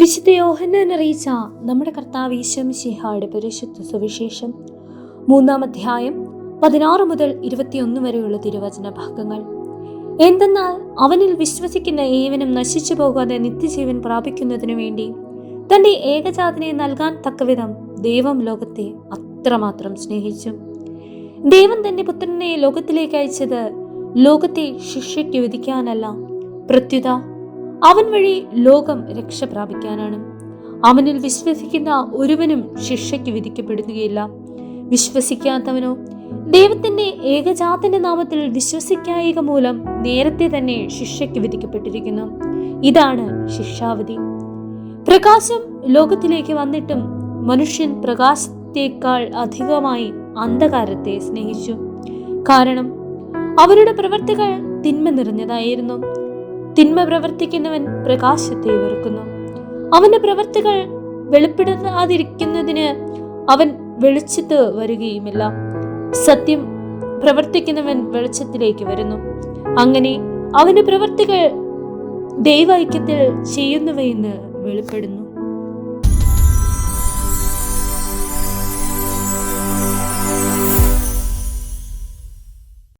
വിശുദ്ധ യോഹന്നാൻ അറിയിച്ച നമ്മുടെ കർത്താവ് ഈശ്വമിശിഹായുടെ പരിശുദ്ധ സുവിശേഷം. മൂന്നാം അധ്യായം പതിനാറ് മുതൽ ഇരുപത്തിയൊന്ന് വരെയുള്ള തിരുവചന ഭാഗങ്ങൾ. എന്തെന്നാൽ അവനിൽ വിശ്വസിക്കുന്ന ഏവനും നശിച്ചു പോകാതെ നിത്യജീവൻ പ്രാപിക്കുന്നതിനു വേണ്ടി തന്റെ ഏകജാതിനെ നൽകാൻ തക്കവിധം ദൈവം ലോകത്തെ അത്രമാത്രം സ്നേഹിച്ചു. ദൈവം തന്റെ പുത്രനെ ലോകത്തിലേക്ക് അയച്ചത് ലോകത്തെ ശിക്ഷയ്ക്ക് വിധിക്കാനല്ല പ്രത്യുത അവൻ വഴി ലോകം രക്ഷ പ്രാപിക്കാനാണ്. അവനിൽ വിശ്വസിക്കുന്ന ഒരുവനും ശിക്ഷയ്ക്ക് വിധിക്കപ്പെടുകയില്ല. വിശ്വസിക്കാത്തവനോ? ദൈവത്തിന്റെ ഏകജാതന്റെ നാമത്തിൽ വിശ്വസിക്കായിക മൂലം നേരത്തെ തന്നെ ശിക്ഷയ്ക്ക് വിധിക്കപ്പെട്ടിരിക്കുന്നു. ഇതാണ് ശിക്ഷാവിധി. പ്രകാശം ലോകത്തിലേക്ക് വന്നിട്ടും മനുഷ്യൻ പ്രകാശത്തേക്കാൾ അധികമായി അന്ധകാരത്തെ സ്നേഹിച്ചു. കാരണം അവരുടെ പ്രവൃത്തികൾ തിന്മ നിറഞ്ഞതായിരുന്നു. തിന്മ പ്രവർത്തിക്കുന്നവൻ പ്രകാശത്തെ വെറുക്കുന്നു. അവന്റെ പ്രവർത്തികൾ വെളിപ്പെടുത്താതിരിക്കുന്നതിന് അവൻ വെളിച്ചത്ത് വരികയുമില്ല. സത്യം പ്രവർത്തിക്കുന്നവൻ വെളിച്ചത്തിലേക്ക് വരുന്നു. അങ്ങനെ അവന്റെ പ്രവർത്തികൾ ദൈവൈക്യത്തിൽ ചെയ്യുന്നവയെന്ന് വെളിപ്പെടുന്നു.